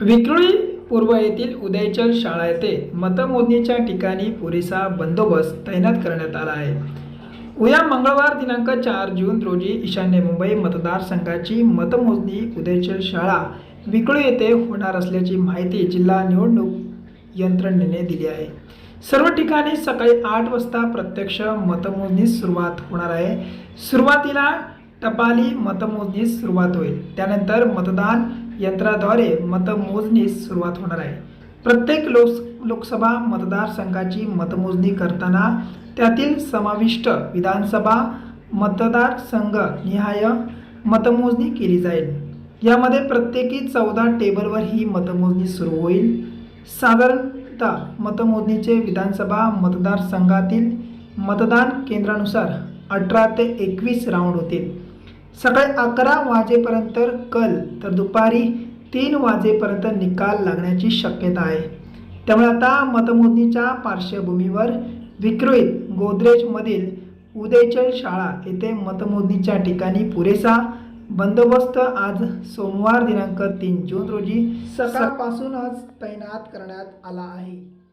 विक्रोळी पूर्व येथील उदयचल शाळा येथे मतमोजणीच्या ठिकाणी पुरेसा बंदोबस्त तैनात करण्यात आला आहे. उद्या मंगळवार दिनांक चार जून रोजी ईशान्य मुंबई मतदारसंघाची मतमोजणी उदयचल शाळा विक्रोळी येथे होणार असल्याची माहिती जिल्हा निवडणूक यंत्रणेने दिली आहे. सर्व ठिकाणी सकाळी आठ वाजता प्रत्यक्ष मतमोजणीस सुरुवात होणार आहे. सुरुवातीला टपाली मतमोजणीस सुरुवात होईल. त्यानंतर मतदान यंत्राद्वारे मतमोजणीस सुरुवात होणार आहे. प्रत्येक लोक लोकसभा मतदारसंघाची मतमोजणी करताना त्यातील समाविष्ट विधानसभा मतदारसंघ निहाय मतमोजणी केली जाईल. यामध्ये प्रत्येकी चौदा टेबलवर ही मतमोजणी सुरू होईल. साधारणतः मतमोजणीचे विधानसभा मतदारसंघातील मतदान केंद्रानुसार अठरा ते एकवीस राऊंड होतील. सकाळी अकरा वाजेपर्यंत कल तर दुपारी तीन वाजेपर्यंत निकाल लागण्याची शक्यता आहे. त्यामुळे आता मतमोजणीच्या पार्श्वभूमीवर विक्रोळीत गोदरेजमधील उदयचल शाळा येथे मतमोजणीच्या ठिकाणी पुरेसा बंदोबस्त आज सोमवार दिनांक तीन जून रोजी सकाळपासूनच तैनात करण्यात आला आहे.